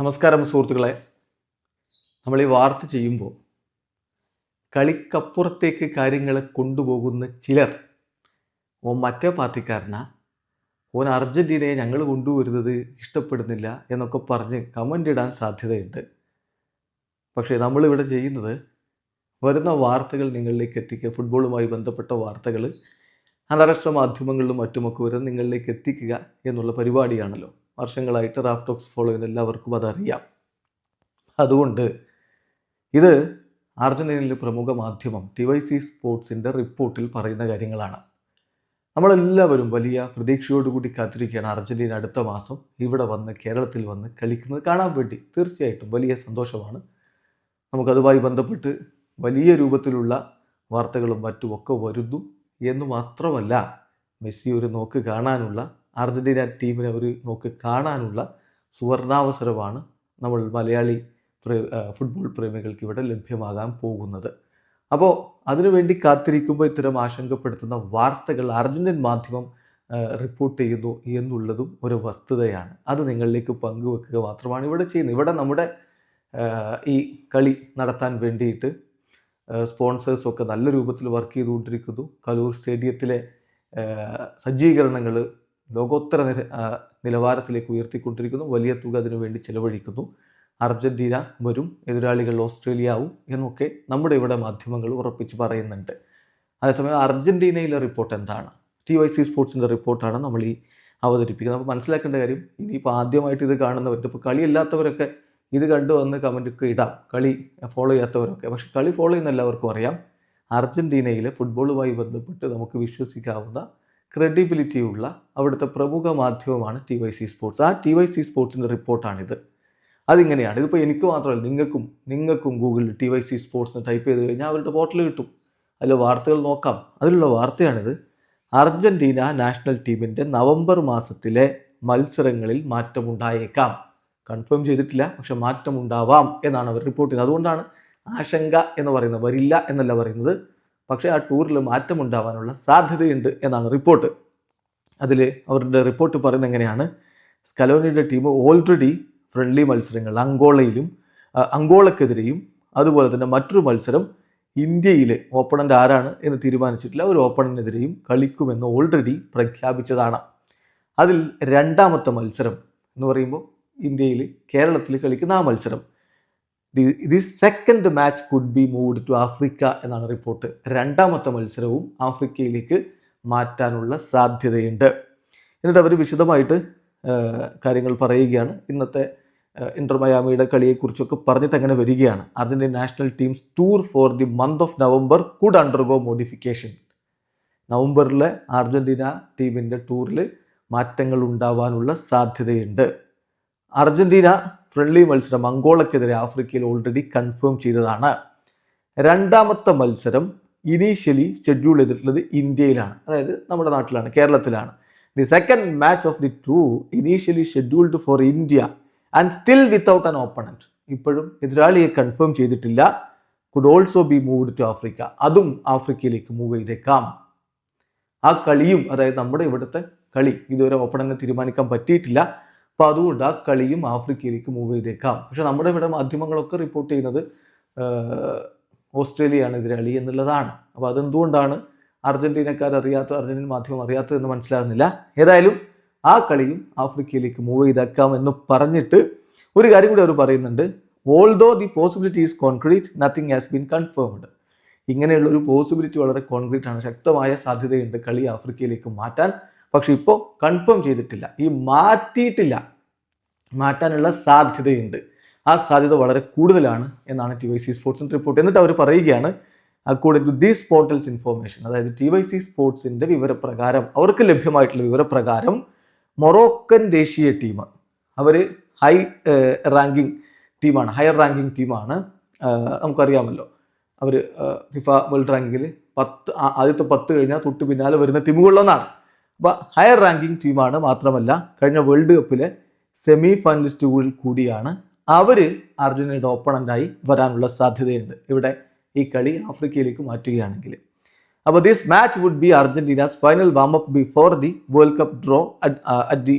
നമസ്കാരം സുഹൃത്തുക്കളെ. നമ്മൾ ഈ വാർത്ത ചെയ്യുമ്പോൾ കളിക്കപ്പുറത്തേക്ക് കാര്യങ്ങൾ കൊണ്ടുപോകുന്ന ചിലർ ഓ മറ്റേ പാർട്ടിക്കാരനാ ഓൻ അർജന്റീനയെ ഞങ്ങൾ കൊണ്ടുവരുന്നത് ഇഷ്ടപ്പെടുന്നില്ല എന്നൊക്കെ പറഞ്ഞ് കമന്റ് ഇടാൻ സാധ്യതയുണ്ട്. പക്ഷേ നമ്മളിവിടെ ചെയ്യുന്നത് വരുന്ന വാർത്തകൾ നിങ്ങളിലേക്ക് എത്തിക്കുക ഫുട്ബോളുമായി ബന്ധപ്പെട്ട വാർത്തകൾ അന്താരാഷ്ട്ര മാധ്യമങ്ങളിലും മറ്റുമൊക്കെ വരുന്ന നിങ്ങളിലേക്ക് എത്തിക്കുക എന്നുള്ള പരിപാടിയാണല്ലോ. വർഷങ്ങളായിട്ട് റാഫ്റ്റോക്സ് ഫോളോ ചെയ്യുന്ന എല്ലാവർക്കും അതറിയാം. അതുകൊണ്ട് ഇത് അർജന്റീനയിലെ പ്രമുഖ മാധ്യമം ടി വൈ സി സ്പോർട്സിന്റെ റിപ്പോർട്ടിൽ പറയുന്ന കാര്യങ്ങളാണ്. നമ്മളെല്ലാവരും വലിയ പ്രതീക്ഷയോടുകൂടി കാത്തിരിക്കുകയാണ് അർജന്റീന അടുത്ത മാസം ഇവിടെ വന്ന് കേരളത്തിൽ വന്ന് കളിക്കുന്നത് കാണാൻ വേണ്ടി. തീർച്ചയായിട്ടും വലിയ സന്തോഷമാണ്. നമുക്കതുമായി ബന്ധപ്പെട്ട് വലിയ രൂപത്തിലുള്ള വാർത്തകളും മറ്റുമൊക്കെ വരുന്നു. എന്ന് മാത്രമല്ല മെസ്സി ഒരു നോക്ക് കാണാനുള്ള അർജന്റീന ടീമിനെ ഒരു നോക്ക് കാണാനുള്ള സുവർണാവസരമാണ് നമ്മൾ മലയാളി ഫുട്ബോൾ പ്രേമികൾക്ക് ഇവിടെ ലഭ്യമാകാൻ പോകുന്നത്. അപ്പോൾ അതിനുവേണ്ടി കാത്തിരിക്കുമ്പോൾ ഇത്തരം ആശങ്കപ്പെടുത്തുന്ന വാർത്തകൾ അർജന്റീൻ മാധ്യമം റിപ്പോർട്ട് ചെയ്യുന്നു എന്നുള്ളതും ഒരു വസ്തുതയാണ്. അത് നിങ്ങളിലേക്ക് പങ്കുവെക്കുക മാത്രമാണ് ഇവിടെ ചെയ്യുന്നത്. ഇവിടെ നമ്മുടെ ഈ കളി നടത്താൻ വേണ്ടിയിട്ട് സ്പോൺസേഴ്സൊക്കെ നല്ല രൂപത്തിൽ വർക്ക് ചെയ്തുകൊണ്ടിരിക്കുന്നു. കലൂർ സ്റ്റേഡിയത്തിലെ സജ്ജീകരണങ്ങൾ ലോകോത്തര നില നിലവാരത്തിലേക്ക് ഉയർത്തിക്കൊണ്ടിരിക്കുന്നു. വലിയ തുക അതിനുവേണ്ടി ചെലവഴിക്കുന്നു. അർജന്റീന വരും എതിരാളികൾ ഓസ്ട്രേലിയ ആവും എന്നൊക്കെ നമ്മുടെ ഇവിടെ മാധ്യമങ്ങൾ ഉറപ്പിച്ച് പറയുന്നുണ്ട്. അതേസമയം അർജന്റീനയിലെ റിപ്പോർട്ട് എന്താണ്? ടി വൈ സി സ്പോർട്സിന്റെ റിപ്പോർട്ടാണ് നമ്മൾ ഈ അവതരിപ്പിക്കുന്നത്. അപ്പോൾ മനസ്സിലാക്കേണ്ട കാര്യം ഇനിയിപ്പോൾ ആദ്യമായിട്ട് ഇത് കാണുന്നവർ ഇപ്പോൾ കളിയില്ലാത്തവരൊക്കെ ഇത് കണ്ടു വന്ന് കമന്റൊക്കെ ഇടാം. കളി ഫോളോ ചെയ്യാത്തവരൊക്കെ. പക്ഷെ കളി ഫോളോ ചെയ്യുന്ന എല്ലാവർക്കും അറിയാം അർജന്റീനയിലെ ഫുട്ബോളുമായി ബന്ധപ്പെട്ട് നമുക്ക് വിശ്വസിക്കാവുന്ന ക്രെഡിബിലിറ്റി ഉള്ള അവിടുത്തെ പ്രമുഖ മാധ്യമമാണ് ടി വൈ സി സ്പോർട്സ് ആ ടി വൈ സി സ്പോർട്സിന്റെ റിപ്പോർട്ടാണിത് അതിങ്ങനെയാണ്. ഇതിപ്പോൾ എനിക്ക് മാത്രമല്ല നിങ്ങൾക്കും നിങ്ങൾക്കും ഗൂഗിളിൽ T Y C sports type ചെയ്ത് കഴിഞ്ഞാൽ അവരുടെ പോർട്ടൽ കിട്ടും. അതിൽ വാർത്തകൾ നോക്കാം. അതിലുള്ള വാർത്തയാണിത്. അർജന്റീന നാഷണൽ ടീമിന്റെ നവംബർ മാസത്തിലെ മത്സരങ്ങളിൽ മാറ്റമുണ്ടായേക്കാം. കൺഫേം ചെയ്തിട്ടില്ല പക്ഷെ മാറ്റമുണ്ടാവാം എന്നാണ് അവർ റിപ്പോർട്ട് ചെയ്യുന്നത്. അതുകൊണ്ടാണ് ആശങ്ക എന്ന് പറയുന്നത് വരില്ല എന്നല്ല പറയുന്നത്. പക്ഷേ ആ ടൂറിൽ മാറ്റമുണ്ടാവാനുള്ള സാധ്യതയുണ്ട് എന്നാണ് റിപ്പോർട്ട് അതിൽ അവരുടെ റിപ്പോർട്ട് പറയുന്നത് എങ്ങനെയാണ്? സ്കലോനിയുടെ ടീം ഓൾറെഡി ഫ്രണ്ട്ലി മത്സരങ്ങൾ അങ്കോളയിലും അങ്കോളക്കെതിരെയും അതുപോലെ തന്നെ മറ്റൊരു മത്സരം ഇന്ത്യയിൽ ഓപ്പണന്റ് ആരാണ് എന്ന് തീരുമാനിച്ചിട്ടില്ല. ഒരു ഓപ്പണന്റിനെതിരെയും കളിക്കുമെന്ന് ഓൾറെഡി പ്രഖ്യാപിച്ചതാണ്. അതിൽ രണ്ടാമത്തെ മത്സരം എന്ന് പറയുമ്പോൾ ഇന്ത്യയിൽ കേരളത്തിൽ കളിക്കുന്ന ആ മത്സരം. The second match could be moved to Africa എന്നാണ് റിപ്പോർട്ട് രണ്ടാമത്തെ മത്സരവും ആഫ്രിക്കയിലേക്ക് മാറ്റാനുള്ള സാധ്യതയുണ്ട്. എന്നിട്ട് അവർ വിശദമായിട്ട് കാര്യങ്ങൾ പറയുകയാണ്. ഇന്നത്തെ ഇന്റർ മയാമിയുടെ കളിയെക്കുറിച്ചൊക്കെ പറഞ്ഞിട്ട് അങ്ങനെ വരികയാണ്. Argentine national teams tour for the month of November could undergo modifications നവംബറിലെ അർജന്റീന ടീമിന്റെ ടൂറിൽ മാറ്റങ്ങൾ ഉണ്ടാവാനുള്ള സാധ്യതയുണ്ട്. അർജന്റീന ഫ്രണ്ട്ലി മത്സരം അങ്കോളക്കെതിരെ ആഫ്രിക്കയിൽ ഓൾറെഡി കൺഫേം ചെയ്തതാണ്. രണ്ടാമത്തെ മത്സരം ഇനീഷ്യലി ഷെഡ്യൂൾ ചെയ്തിട്ടുള്ളത് ഇന്ത്യയിലാണ്. അതായത് നമ്മുടെ നാട്ടിലാണ് കേരളത്തിലാണ്. The second match of the two initially scheduled for India and still without an opponent ഇപ്പോഴും എതിരാളിയെ കൺഫേം ചെയ്തിട്ടില്ല. Could also be moved to Africa അതും ആഫ്രിക്കയിലേക്ക് മൂവ് ചെയ്തേക്കാം. ആ കളിയും അതായത് നമ്മുടെ ഇവിടുത്തെ കളി ഇതുവരെ ഓപ്പണനെ തീരുമാനിക്കാൻ പറ്റിയിട്ടില്ല. അപ്പോൾ അതുകൊണ്ട് ആ കളിയും ആഫ്രിക്കയിലേക്ക് മൂവ് ചെയ്തേക്കാം. പക്ഷെ നമ്മുടെ ഇവിടെ മാധ്യമങ്ങളൊക്കെ റിപ്പോർട്ട് ചെയ്യുന്നത് ഓസ്ട്രേലിയയാണ് എതിരാളി എന്നുള്ളതാണ്. അപ്പോൾ അതെന്തുകൊണ്ടാണ് അർജന്റീനക്കാർ അറിയാത്ത അർജന്റീൻ മാധ്യമം അറിയാത്തതെന്ന് മനസ്സിലാകുന്നില്ല. ഏതായാലും ആ കളിയും ആഫ്രിക്കയിലേക്ക് മൂവ് ചെയ്തേക്കാം എന്ന് പറഞ്ഞിട്ട് ഒരു കാര്യം കൂടി അവർ പറയുന്നുണ്ട്. Although the possibility is concrete nothing has been confirmed ഇങ്ങനെയുള്ള ഒരു പോസിബിലിറ്റി വളരെ കോൺക്രീറ്റ് ആണ്. ശക്തമായ സാധ്യതയുണ്ട് കളി ആഫ്രിക്കയിലേക്ക് മാറ്റാൻ. പക്ഷെ ഇപ്പോൾ കൺഫേം ചെയ്തിട്ടില്ല. ഈ മാറ്റിയിട്ടില്ല. മാറ്റാനുള്ള സാധ്യതയുണ്ട്. ആ സാധ്യത വളരെ കൂടുതലാണ് എന്നാണ് ടി വൈ സി സ്പോർട്സിന്റെ റിപ്പോർട്ട് എന്നിട്ട് അവർ പറയുകയാണ് according to these portals information അതായത് ടി വൈ സി സ്പോർട്സിന്റെ വിവരപ്രകാരം അവർക്ക് ലഭ്യമായിട്ടുള്ള വിവരപ്രകാരം മൊറോക്കൻ ദേശീയ ടീം അവർ ഹൈ റാങ്കിങ് ടീമാണ് ഹയർ റാങ്കിങ് ടീമാണ് നമുക്കറിയാമല്ലോ. അവർ ഫിഫ വേൾഡ് റാങ്കിങ്ങിൽ പത്ത് ആദ്യത്തെ പത്ത് കഴിഞ്ഞാൽ തൊട്ട് പിന്നാലെ വരുന്ന ടീമുകളിലൊന്നാണ് ഹയർ റാങ്കിങ് ടീമാണ് മാത്രമല്ല കഴിഞ്ഞ വേൾഡ് കപ്പിലെ സെമി ഫൈനലിസ്റ്റുകളിൽ കൂടിയാണ് അവർ അർജന്റീനയുടെ ഓപ്പണന്റായി വരാനുള്ള സാധ്യതയുണ്ട്. ഇവിടെ ഈ കളി ആഫ്രിക്കയിലേക്ക് മാറ്റുകയാണെങ്കിൽ. അപ്പോൾ this match would be Argentina's final warm up before the world cup draw at the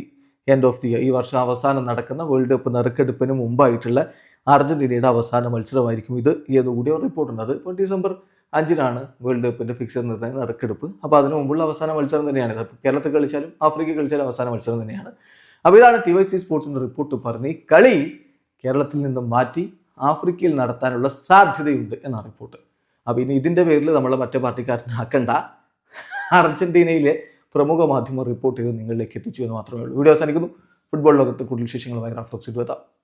end of the year ഈ വർഷം അവസാനം നടക്കുന്ന വേൾഡ് കപ്പ് നറുക്കെടുപ്പിന് മുമ്പായിട്ടുള്ള അർജന്റീനയുടെ അവസാന മത്സരമായിരിക്കും ഇത്. എന്നുകൂടി റിപ്പോർട്ടുണ്ട് അത് ഡിസംബർ അഞ്ചിനാണ് വേൾഡ് കപ്പിന്റെ ഫിക്സർ നിർണയം നറുക്കെടുപ്പ്. അപ്പോൾ അതിന് മുമ്പുള്ള അവസാന മത്സരം തന്നെയാണ്. ഇത് കേരളത്തിൽ കളിച്ചാലും ആഫ്രിക്കയിൽ കളിച്ചാലും അവസാന മത്സരം തന്നെയാണ്. അപ്പോൾ ഇതാണ് ടി വൈ സി സ്പോർട്സിന്റെ റിപ്പോർട്ട് പറഞ്ഞ് കളി കേരളത്തിൽ നിന്നും മാറ്റി ആഫ്രിക്കയിൽ നടത്താനുള്ള സാധ്യതയുണ്ട് എന്നാണ് റിപ്പോർട്ട് അപ്പോൾ ഇനി ഇതിന്റെ പേരിൽ നമ്മളെ മറ്റേ പാർട്ടിക്കാരനാക്കണ്ട. അർജന്റീനയിലെ പ്രമുഖ മാധ്യമ റിപ്പോർട്ട് ചെയ്ത് നിങ്ങളിലേക്ക് എത്തിച്ചു എന്ന് മാത്രമേ ഉള്ളൂ. വീഡിയോ അവസാനിക്കുന്നു. ഫുട്ബോൾ ലോകത്ത് കൂടുതൽ വിശേഷങ്ങളുമായി റാഫ്റ്റോക്സ് എത്താം.